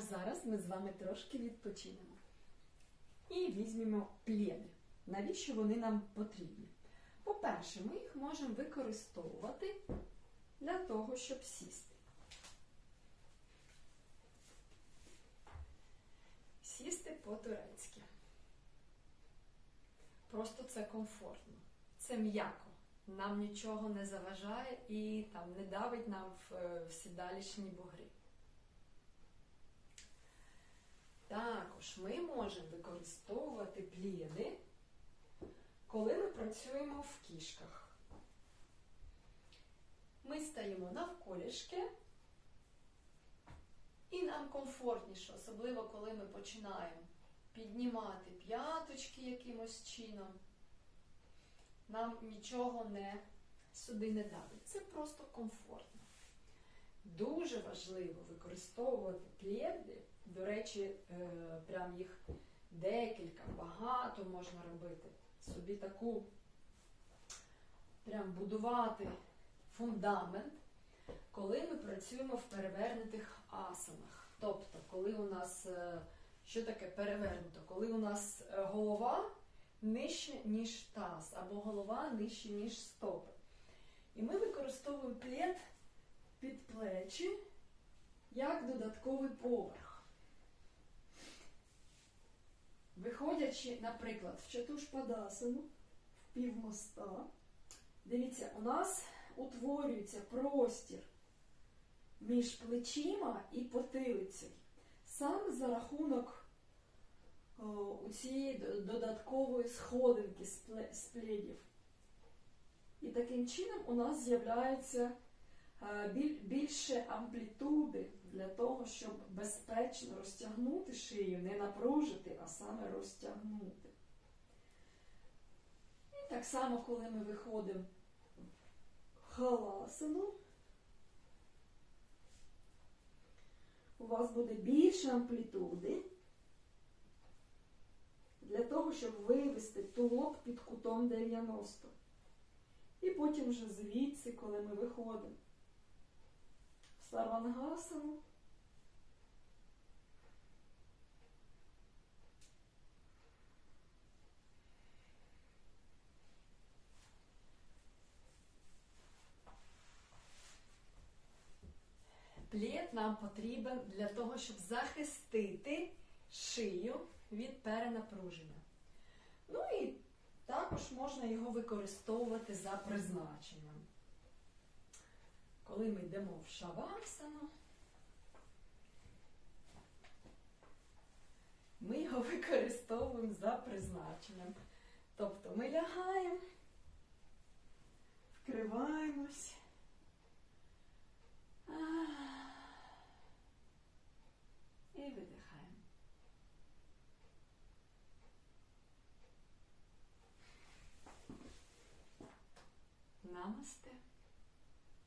А зараз ми з вами трошки відпочинемо. І візьмемо плєди. Навіщо вони нам потрібні? По-перше, ми їх можемо використовувати для того, щоб сісти. Сісти по-турецьки. Просто це комфортно. Це м'яко. Нам нічого не заважає і там не давить нам в, е, сідалічні бугри. Також ми можемо використовувати пліди, коли ми працюємо в кішках. Ми стаємо навколішки, і нам комфортніше, особливо коли ми починаємо піднімати п'яточки якимось чином. Нам нічого не сюди не давить. Це просто комфортно. Дуже важливо використовувати плєди. До речі, е, прям їх декілька, багато можна робити. Собі таку прям будувати фундамент, коли ми працюємо в перевернутих асанах. Тобто, коли у нас е, що таке перевернуто? Коли у нас е, голова нижче, ніж таз, або голова нижче, ніж стопи. І ми використовуємо плед під плечі як додатковий поверх. Виходячи, наприклад, в чатушпадасану, в півмоста, дивіться, у нас утворюється простір між плечима і потилицею. Саме за рахунок у цієї додаткової сходинки з пле- пледів. І таким чином у нас з'являється більше амплітуди для того, щоб безпечно розтягнути шию, не напружити, а саме розтягнути. І так само, коли ми виходимо в халасану, у вас буде більше амплітуди для того, щоб вивести тулок під кутом 90. І потім вже звідси, коли ми виходимо в сарвангасану, Плід нам потрібен для того, щоб захистити шию від перенапруження. Ну і також можна його використовувати за призначенням. Коли ми йдемо в шавасану, ми його використовуємо за призначенням. Тобто ми лягаємо, вкриваємось. І видихаємо. Намасте.